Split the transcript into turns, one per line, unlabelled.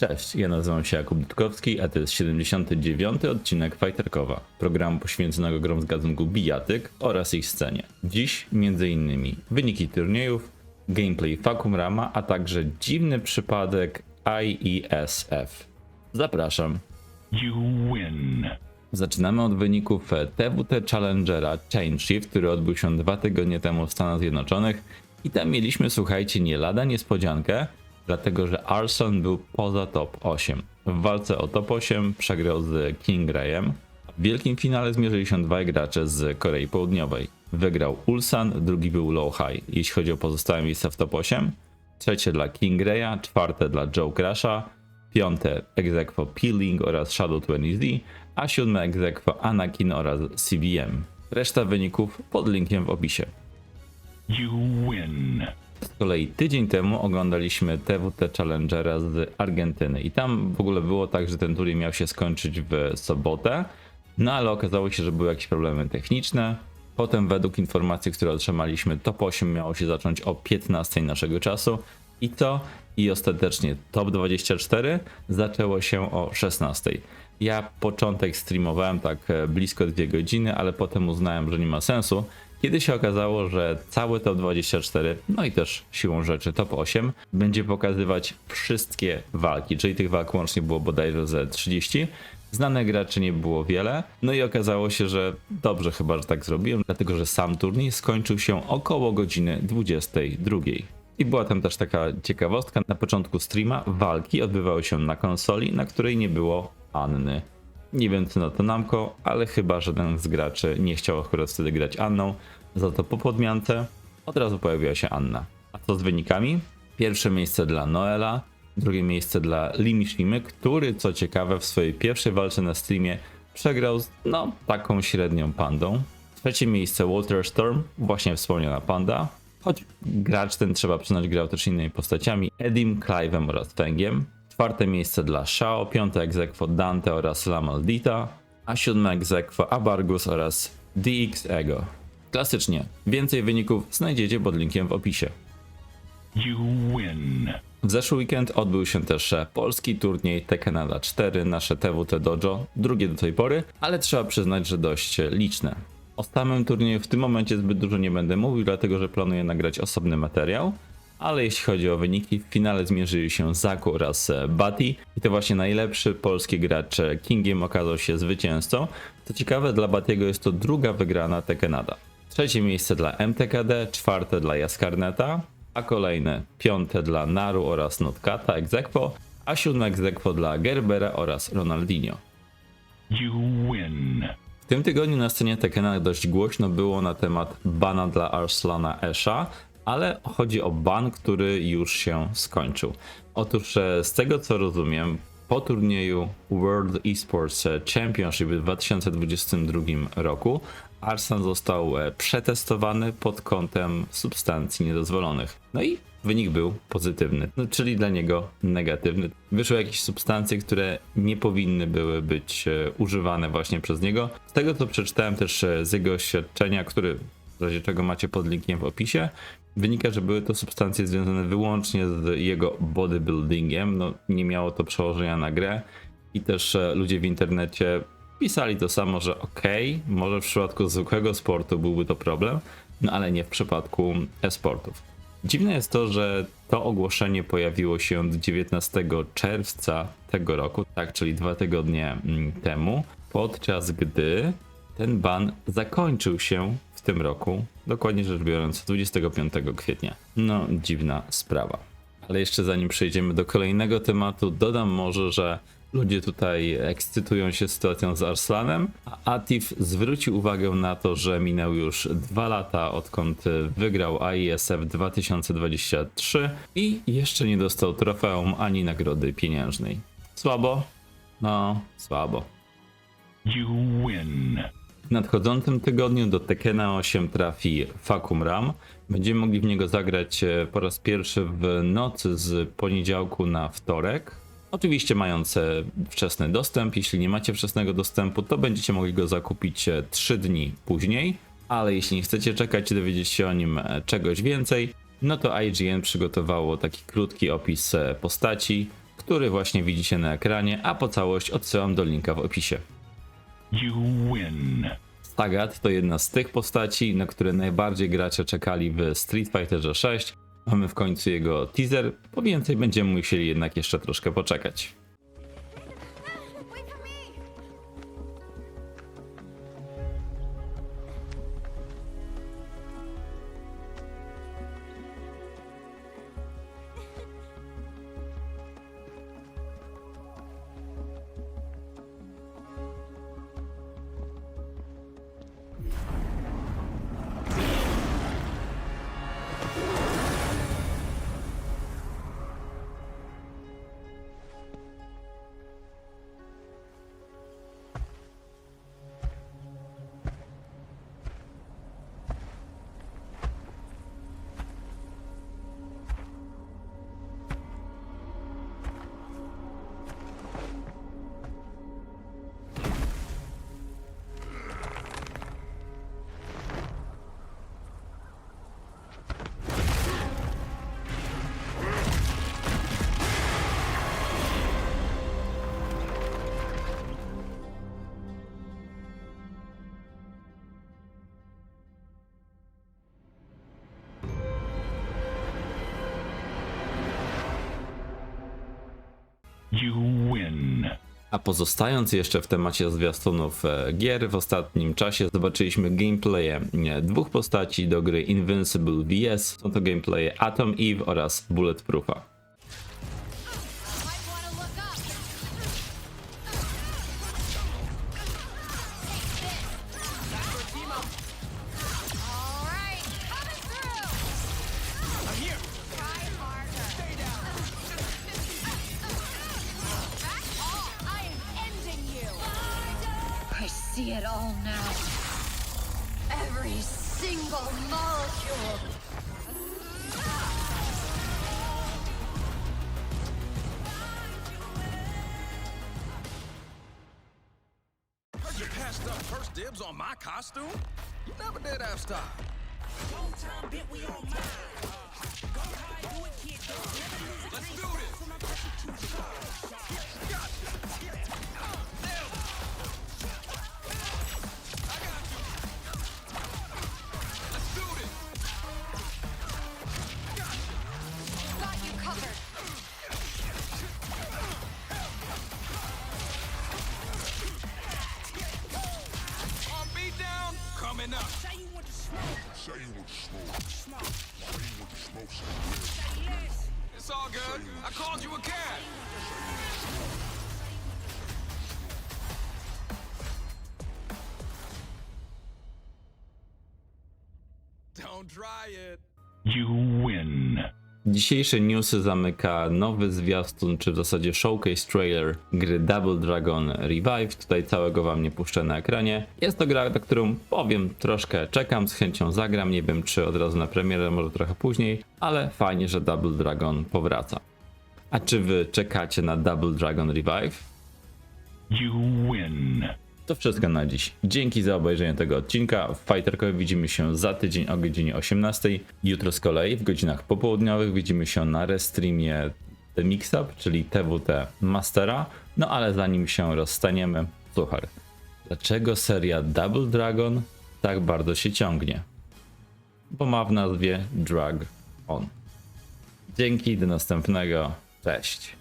Cześć, ja nazywam się Jakub Dudkowski, a to jest 79. odcinek Fighterkowa, programu poświęconego grom z gatunku bijatyk oraz ich scenie. Dziś m.in. wyniki turniejów, gameplay Fakum Rama, a także dziwny przypadek IESF. Zapraszam.
You win.
Zaczynamy od wyników TWT Challengera Chain Shift, który odbył się dwa tygodnie temu w Stanach Zjednoczonych. I tam mieliśmy, słuchajcie, nie lada niespodziankę, dlatego że Arson był poza top 8. W walce o top 8 przegrał z King Rayem. W wielkim finale zmierzyli się dwaj gracze z Korei Południowej. Wygrał Ulsan, drugi był Low High, jeśli chodzi o pozostałe miejsca w top 8. Trzecie dla King Raya, czwarte dla Joe Crasha, piąte egzekwo Peeling oraz Shadow 20Z, a siódme egzekwo Anakin oraz CVM. Reszta wyników pod linkiem w opisie.
You win.
Z kolei tydzień temu oglądaliśmy TWT Challengera z Argentyny. I tam w ogóle było tak, że ten turniej miał się skończyć w sobotę, no ale okazało się, że były jakieś problemy techniczne. Potem według informacji, które otrzymaliśmy, top 8 miało się zacząć o 15 naszego czasu i to i ostatecznie top 24 zaczęło się o 16. Ja początek streamowałem tak e, blisko 2 godziny, ale potem uznałem, że nie ma sensu, kiedy się okazało, że cały top 24, no i też siłą rzeczy top 8, będzie pokazywać wszystkie walki, czyli tych walk łącznie było bodajże ze 30. Znanych graczy nie było wiele, no i okazało się, że dobrze chyba, że tak zrobiłem, dlatego że sam turniej skończył się około godziny 22. I była tam też taka ciekawostka, na początku streama walki odbywały się na konsoli, na której nie było Anny. Nie wiem co na to Namco, ale chyba żaden z graczy nie chciał akurat wtedy grać Anną, za to po podmiance od razu pojawiła się Anna. A co z wynikami? Pierwsze miejsce dla Noela, drugie miejsce dla Limi Shimy, który co ciekawe w swojej pierwszej walce na streamie przegrał z no taką średnią pandą. Trzecie miejsce Walter Storm, właśnie wspomniana panda, choć gracz ten trzeba przyznać grał też innymi postaciami, Edim, Clive'em oraz Fengiem. Czwarte miejsce dla Shao, piąte egzekwo Dante oraz La Maldita, a siódme egzekwo Abargus oraz DX Ego. Klasycznie, więcej wyników znajdziecie pod linkiem w opisie.
You win.
W zeszły weekend odbył się też polski turniej Tekkenada 4, nasze TWT Dojo, drugie do tej pory, ale trzeba przyznać, że dość liczne. O samym turnieju w tym momencie zbyt dużo nie będę mówił, dlatego że planuję nagrać osobny materiał, ale jeśli chodzi o wyniki, w finale zmierzyli się Zaku oraz e, Bati i to właśnie najlepszy polski gracz e, Kingiem okazał się zwycięzcą. Co ciekawe, dla Batiego jest to druga wygrana Tekkenada. Trzecie miejsce dla MTKD, czwarte dla Jaskarneta, a kolejne piąte dla Naru oraz Notkata Exequo, a siódme Exequo dla Gerbera oraz Ronaldinho.
You win.
Tym tygodniu na scenie Tekkena dość głośno było na temat bana dla Arslana Esha, ale chodzi o ban, który już się skończył. Otóż e, z tego co rozumiem, po turnieju World Esports Championship w 2022 roku Arsan został e, przetestowany pod kątem substancji niedozwolonych. No i wynik był pozytywny, no, czyli dla niego negatywny. Wyszły jakieś substancje, które nie powinny były być e, używane właśnie przez niego. Z tego co przeczytałem też e, z jego oświadczenia, który w razie czego macie pod linkiem w opisie, wynika, że były to substancje związane wyłącznie z jego bodybuildingiem. No, nie miało to przełożenia na grę i też e, ludzie w internecie pisali to samo, że okej, może w przypadku zwykłego sportu byłby to problem, no ale nie w przypadku e-sportów. Dziwne jest to, że to ogłoszenie pojawiło się 19 czerwca tego roku, tak, czyli dwa tygodnie mm, temu, podczas gdy ten ban zakończył się w tym roku, dokładnie rzecz biorąc 25 kwietnia. No, dziwna sprawa. Ale jeszcze zanim przejdziemy do kolejnego tematu, dodam może, że ludzie tutaj ekscytują się sytuacją z Arslanem, a Atif zwrócił uwagę na to, że minęły już dwa lata odkąd wygrał AISF 2023 i jeszcze nie dostał trofeum ani nagrody pieniężnej. Słabo? No, słabo.
You win.
W nadchodzącym tygodniu do Tekkena 8 trafi Fakum Ram. Będziemy mogli w niego zagrać e, po raz pierwszy w nocy z poniedziałku na wtorek. Oczywiście mając e, wczesny dostęp. Jeśli nie macie wczesnego dostępu, to będziecie mogli go zakupić 3 dni później. Ale jeśli nie chcecie czekać i dowiedzieć się o nim e, czegoś więcej, no to IGN przygotowało taki krótki opis e, postaci, który właśnie widzicie na ekranie, a po całość odsyłam do linka w opisie. Sagat to jedna z tych postaci, na które najbardziej gracze czekali w Street Fighterze 6. Mamy w końcu jego teaser, po więcej będziemy musieli jednak jeszcze troszkę poczekać. A pozostając jeszcze w temacie zwiastunów e, gier, w ostatnim czasie zobaczyliśmy gameplaye e, dwóch postaci do gry Invincible VS. Są to gameplaye Atom Eve oraz Bulletproofa.
See it all now. Every single molecule.
Heard you passed up first dibs on my costume? You never did have style. Let's It's all good. I called you a cat. Don't try it.
You win.
Dzisiejsze newsy zamyka nowy zwiastun, czy w zasadzie showcase trailer gry Double Dragon Revive. Tutaj całego wam nie puszczę na ekranie. Jest to gra, na którą powiem troszkę czekam, z chęcią zagram. Nie wiem czy od razu na premierę, może trochę później, ale fajnie, że Double Dragon powraca. A czy wy czekacie na Double Dragon Revive?
You win.
To wszystko na dziś. Dzięki za obejrzenie tego odcinka. W Fighterkowie widzimy się za tydzień o godzinie 18. Jutro z kolei w godzinach popołudniowych widzimy się na restreamie The Mixup, czyli TWT Mastera. No ale zanim się rozstaniemy, słuchaj, dlaczego seria Double Dragon tak bardzo się ciągnie? Bo ma w nazwie Drag On. Dzięki, do następnego. Cześć.